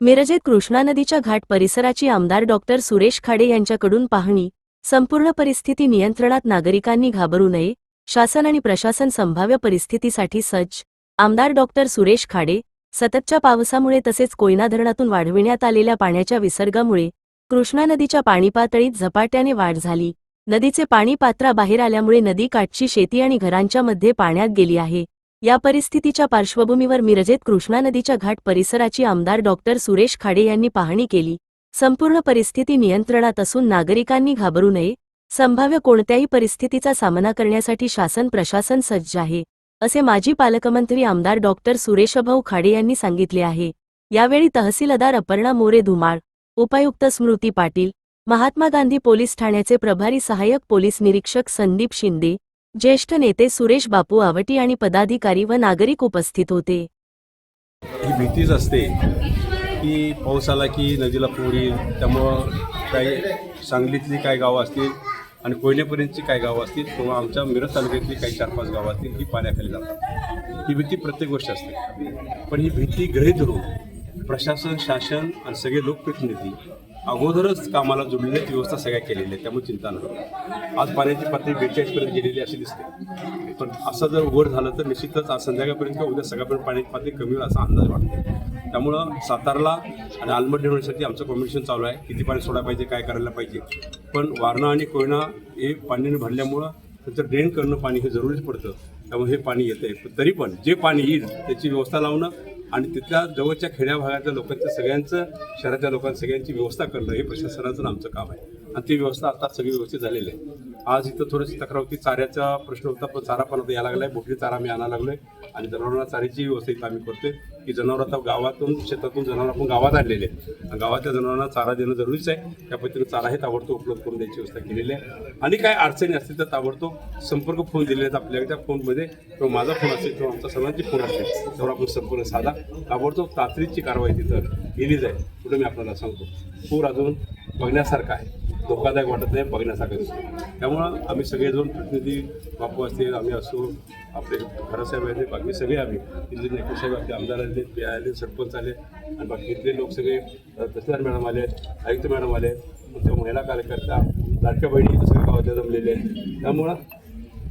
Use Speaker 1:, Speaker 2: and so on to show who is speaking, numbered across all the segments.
Speaker 1: मिरजेत कृष्णा नदीच्या घाट परिसराची आमदार डॉक्टर सुरेश खाडे यांच्याकडून पाहणी. संपूर्ण परिस्थिती नियंत्रणात नागरिकांनी घाबरू नये. शासन आणि प्रशासन संभाव्य परिस्थितीसाठी सज्ज. आमदार डॉक्टर सुरेश खाडे सततच्या पावसामुळे तसेच कोयना धरणातून वाढविण्यात आलेल्या पाण्याच्या विसर्गामुळे कृष्णा नदीच्या पाणीपातळीत झपाट्याने वाढ झाली. नदीचे पाणी पात्राबाहेर आल्यामुळे नदीकाठची शेती आणि घरांच्या मध्ये पाण्यात गेली आहे. या परिस्थितीच्या पार्श्वभूमीवर मिरजेत कृष्णा नदीच्या घाट परिसराची आमदार डॉक्टर सुरेश खाडे यांनी पाहणी केली. संपूर्ण परिस्थिती नियंत्रणात असून नागरिकांनी घाबरू नये. संभाव्य कोणत्याही परिस्थितीचा सामना करण्यासाठी शासन प्रशासन सज्ज आहे असे माजी पालकमंत्री आमदार डॉक्टर सुरेशभाऊ खाडे यांनी सांगितले आहे. यावेळी तहसीलदार अपर्णा मोरे धुमाळ उपायुक्त स्मृती पाटील महात्मा गांधी पोलीस ठाण्याचे प्रभारी सहाय्यक पोलीस निरीक्षक संदीप शिंदे ज्येष्ठ नेते सुरेश बापू आवटी आणि पदाधिकारी व नागरिक उपस्थित होते.
Speaker 2: ही भीतीच असते की पाऊस आला की नदीला पूर येईल त्यामुळं काही सांगलीतली काही गावं असतील आणि कोयनेपर्यंतची काही गावं असतील किंवा आमच्या मिरज तालुक्यातली काही चार पाच गावं असतील ही पाण्याखाली जातात. ही भीती प्रत्येक गोष्ट असते. पण ही भीती गृहीत धरून प्रशासन शासन आणि सगळे लोकप्रतिनिधी अगोदरच कामाला जोडण्याची व्यवस्था सगळ्या केलेली आहे त्यामुळे चिंता नाही आज पाण्याची पातळी बेचाळीसपर्यंत गेलेली अशी दिसते. पण असं जर उघड झालं तर निश्चितच आज संध्याकाळपर्यंत किंवा उद्या सगळ्यापर्यंत पाण्याची पातळी कमी होईल असा अंदाज वाटतो त्यामुळं सातारला आणि आलमट ठेवण्यासाठी आमचं कॉम्पिटिशन चालू आहे. किती पाणी सोडायला पाहिजे काय करायला पाहिजे. पण वारणा आणि कोयना हे पाण्याने भरल्यामुळं त्याचं ड्रेन करणं पाणी हे जरुरीच पडतं. त्यामुळे हे पाणी येतं आहे तरी पण जे पाणी येईल त्याची व्यवस्था लावणं आणि तिथल्या जवळच्या खेड्या भागातल्या लोकांचं सगळ्यांचं शहराच्या लोकांच्या सगळ्यांची व्यवस्था करणं हे प्रशासनाचं आमचं काम आहे. आणि ती व्यवस्था आता सगळी व्यवस्थित झालेली आहे. आज इथं थोडीशी तक्रार होती चाऱ्याचा प्रश्न होता पण चारा पण यायला लागलाय. मोठी चारा आम्ही आणायला लागलोय. आणि जनावरांना चाऱ्याची व्यवस्थित आम्ही करतोय की जनावर आता गावातून शेतातून जनावर आपण गावात आणलेले आहे आणि गावातल्या जनावरांना चारा देणं जरुरीच आहे. त्या पद्धतीनं चारा हे ताबडतोब उपलब्ध करून द्यायची व्यवस्था केलेली आहे. आणि काय अडचणी असतील तर ताबडतोब संपर्क फोन दिले आहेत आपल्या त्या फोनमध्ये. किंवा माझा फोन असेल किंवा आमचा सर्वांची फोन असेल त्यावर आपण संपर्क साधा. ताबडतोब तातडीची कारवाई तिथं केली जाईल पुढे मी आपल्याला सांगतो. पूर अजून बघण्यासारखा आहे. धोकादायक वाटत नाही बघण्यासारखं दिसतं. त्यामुळं आम्ही सगळेजण प्रतिनिधी बापू असतील आम्ही असो आपले खरासाहेब आहेत बाकी सगळे आम्ही इथले नेकूसाहेब आपले आमदार आले बी आले सरपंच आले आणि बाकी इथले लोक सगळे तहसीलदार मॅडम आले आयुक्त मॅडम आले त्या महिला कार्यकर्ता लाडक्या बहिणी इथं सगळे गावातल्या जमलेले आहेत. त्यामुळं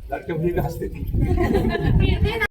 Speaker 2: लाडक्या बहिणी हसते